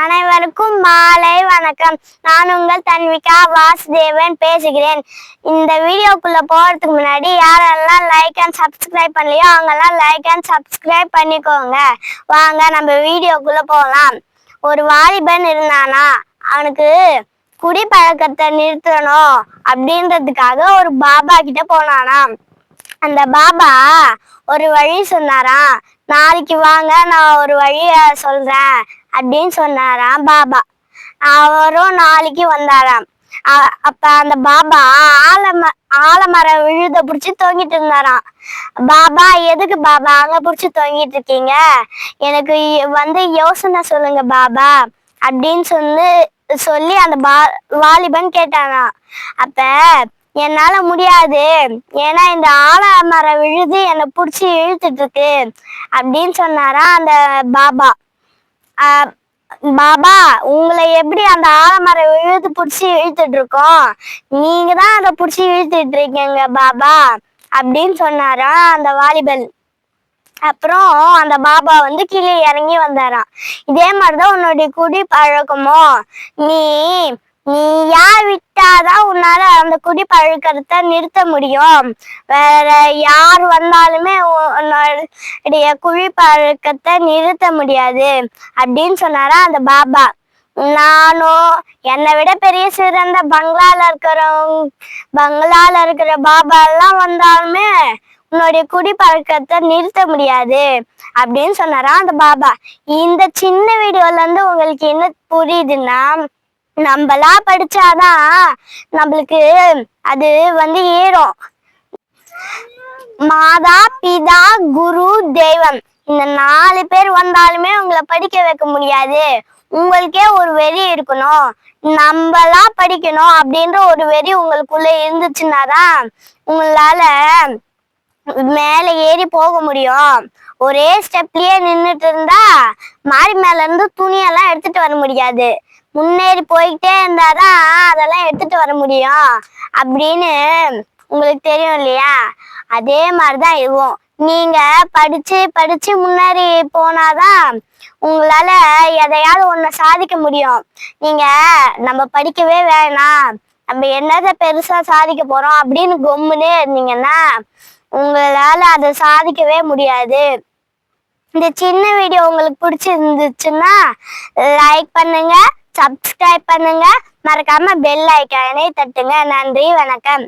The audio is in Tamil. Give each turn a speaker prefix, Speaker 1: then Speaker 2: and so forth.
Speaker 1: அனைவருக்கும் மாலை வணக்கம். நான் உங்கள் தன்விகா வாசுதேவன் பேசுகிறேன். இந்த வீடியோக்குள்ள போறதுக்கு முன்னாடி யாரெல்லாம் லைக் அண்ட் சப்ஸ்கிரைப் பண்ணலையோ அவங்கெல்லாம் லைக் அண்ட் சப்ஸ்கிரைப் பண்ணிக்கோங்க. வாங்க நம்ம வீடியோக்குள்ள போகலாம் ஒரு வாலிபன் இருந்தானா? அவனுக்கு குடிப்பழக்கத்தை நிறுத்தணும் அப்படின்றதுக்காக ஒரு பாபா கிட்ட போனானாம். அந்த பாபா ஒரு வழி சொன்னாராம். நாளைக்கு வாங்க நான் ஒரு வழிய சொல்றேன். அப்படின்னு சொன்னாராம் பாபா. அவரும் நாளைக்கு வந்தாராம். அப்ப அந்த பாபா ஆலம ஆலமரம் விழுத புடிச்சு தொங்கிட்டு இருந்தாராம். பாபா எதுக்கு பாபா அங்க புடிச்சு தொங்கிட்டு இருக்கீங்க? எனக்கு வந்து யோசனை சொல்லுங்க பாபா. அப்படின்னு சொல்லி சொல்லி அந்த பா வாலிபன் கேட்டானா அப்ப என்னால முடியாது. ஏன்னா இந்த ஆலமரம் விழுது என்னை புடிச்சு இழுத்துட்டு இருக்கு. அப்படின்னு சொன்னாரா அந்த பாபா. பாபா உங்களை எப்படி அந்த ஆலமரம் இழுத்து பிடிச்சி இழுத்துட்டு இருக்கோம் நீங்க தான் அதை பிடிச்சி இழுத்துட்டு இருக்கீங்க பாபா அப்படின்னு சொன்னாரா அந்த வாலிபன். அப்புறம் அந்த பாபா வந்து கீழே இறங்கி வந்தாராம். இதே மாதிரிதான் உன்னுடைய குடி பழக்கமோ? நீ நீ யார் விட்டாதான் உன்னால அந்த குடி பழக்கத்தை நிறுத்த முடியும். வேற யார் வந்தாலுமே உன்னுடைய குழி பழக்கத்தை நிறுத்த முடியாது. அப்படின்னு சொன்னாரா அந்த பாபா. நானும் என்னை விட பெரிய சிறந்த பங்களால இருக்கிறவங்க பங்களால இருக்கிற பாபா எல்லாம் வந்தாலுமே உன்னுடைய குடிப்பழக்கத்தை நிறுத்த முடியாது. அப்படின்னு சொன்னாரா அந்த பாபா. இந்த சின்ன வீடியோல இருந்து உங்களுக்கு என்ன புரியுதுன்னா நம்மளா படிச்சாதான் நம்மளுக்கு அது வந்து ஏறும். மாதா பிதா குரு தெய்வம். இந்த நாலு பேர் வந்தாலுமே உங்களை படிக்க வைக்க முடியாது. உங்களுக்கே ஒரு வெறி இருக்கணும். நம்மளா படிக்கணும் அப்படின்ற ஒரு வெறி உங்களுக்குள்ள இருந்துச்சுன்னாதான் உங்களால மேல ஏறி போக முடியும். ஒரே ஸ்டெப்லயே நின்னுட்டு இருந்தா மாடி மேல இருந்து துணியெல்லாம் எடுத்துட்டு வர முடியாது. முன்னேறி போய்கிட்டே இருந்தாதான் அதெல்லாம் எடுத்துட்டு வர முடியும். அப்படின்னு உங்களுக்கு தெரியும் இல்லையா? அதே மாதிரிதான் இதுவும். நீங்க படிச்சு படிச்சு முன்னேறி போனாதான் உங்களால எதையாவது ஒண்ணு சாதிக்க முடியும். நீங்க நம்ம படிக்கவே வேணாம். நம்ம என்னத பெருசா சாதிக்க போறோம் அப்படின்னு கொம்முன்னு இருந்தீங்கன்னா உங்களால அதை சாதிக்கவே முடியாது. இந்த சின்ன வீடியோ உங்களுக்கு பிடிச்சிருந்துச்சுன்னா லைக் பண்ணுங்க. சப்ஸ்கிரைப் பண்ணுங்க. மறக்காம பெல் ஐக்கானை தட்டுங்க. நன்றி வணக்கம்.